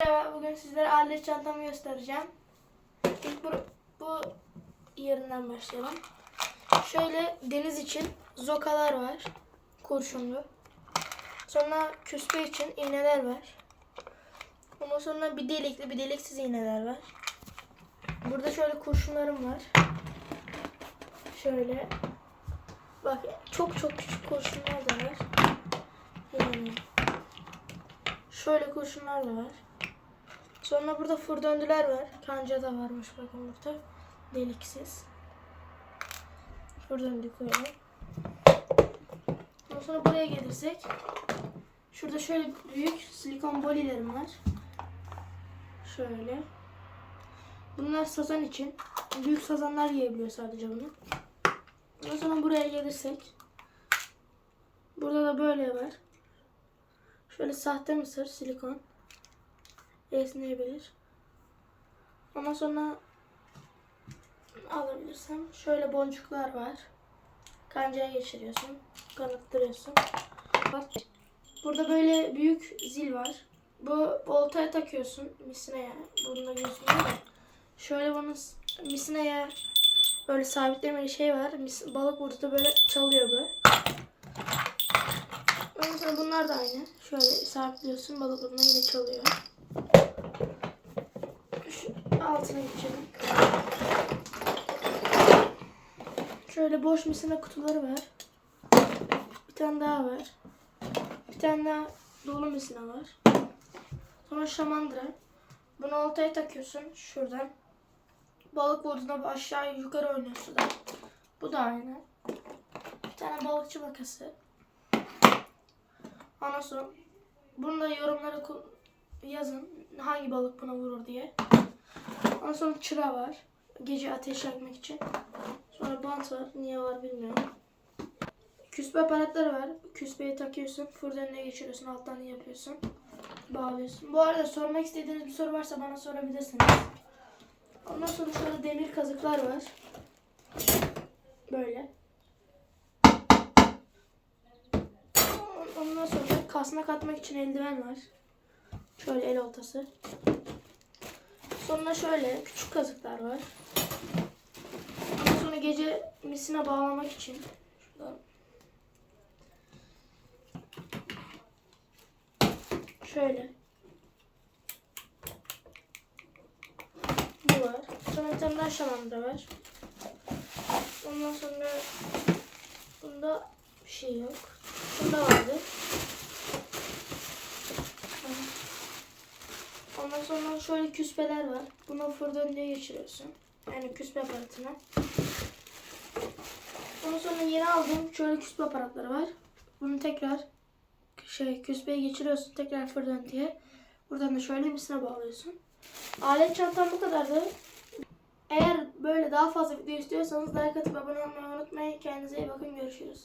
Merhaba, bugün sizlere alet çantamı göstereceğim. İlk bu, bu yerinden başlayalım. Şöyle deniz için zokalar var. Kurşunlu. Sonra küspe için iğneler var. Ondan sonra bir delikli bir deliksiz iğneler var. Burada şöyle kurşunlarım var. Şöyle. Bak çok çok küçük kurşunlar da var. Yani şöyle kurşunlar da var. Sonra burada fır döndüler var. Kanca da varmış bakın burada. Deliksiz. Fır döndü koyalım. Ondan sonra buraya gelirsek. Şurada şöyle büyük silikon bolilerim var. Şöyle. Bunlar sazan için. Büyük sazanlar yiyebiliyor sadece bunu. Ondan sonra buraya gelirsek. Burada da böyle var. Şöyle sahte mısır silikon esneyebilir. Ondan sonra alabilirsem şöyle boncuklar var. Kancaya geçiriyorsun. Kanıttırıyorsun. Burada böyle büyük zil var. Bu oltaya takıyorsun misineye. Gözükmüyor da. Şöyle bunu misineye böyle sabitlemeli şey var. Mis- balık burada böyle çalıyor bu. Sonra bunlar da aynı. Şöyle sabitliyorsun balık burada yine çalıyor. Altına geçelim. Şöyle boş misine kutuları var. Bir tane daha var. Bir tane daha dolu misine var. Sonra şamandıra. Bunu oltaya takıyorsun şuradan. Balık vurduğunda aşağı yukarı oynuyor suda. Bu da aynı. Bir tane balıkçı makası. Ondan sonra bunu da yorumlara yazın hangi balık buna vurur diye. Ondan sonra çıra var. Gece ateş yakmak için. Sonra bant var. Niye var bilmiyorum. Küspe aparatları var. Küspeyi takıyorsun. Fırdanına geçiriyorsun. Alttan yapıyorsun. Bağlıyorsun. Bu arada sormak istediğiniz bir soru varsa bana sorabilirsiniz. Ondan sonra şöyle demir kazıklar var. Böyle. Ondan sonra kasnak atmak için eldiven var. Şöyle el oltası. Sonra şöyle küçük kazıklar var. Ondan sonra gece misine bağlamak için şuradan şöyle bu var. Sonra bir tane daha şamandıra var. Ondan sonra bunda bir şey yok. Bunda vardı. Şöyle küspeler var. Bunu fırdan diye geçiriyorsun. Yani küspe aparatına. Ondan sonra yeni aldığım şöyle küspe aparatları var. Bunu tekrar şey küspeyi geçiriyorsun tekrar fırdan diye. Buradan da şöyle misine bağlıyorsun. Alet çantam bu kadardı. Eğer böyle daha fazla video istiyorsanız like atıp abone olmayı unutmayın. Kendinize iyi bakın. Görüşürüz.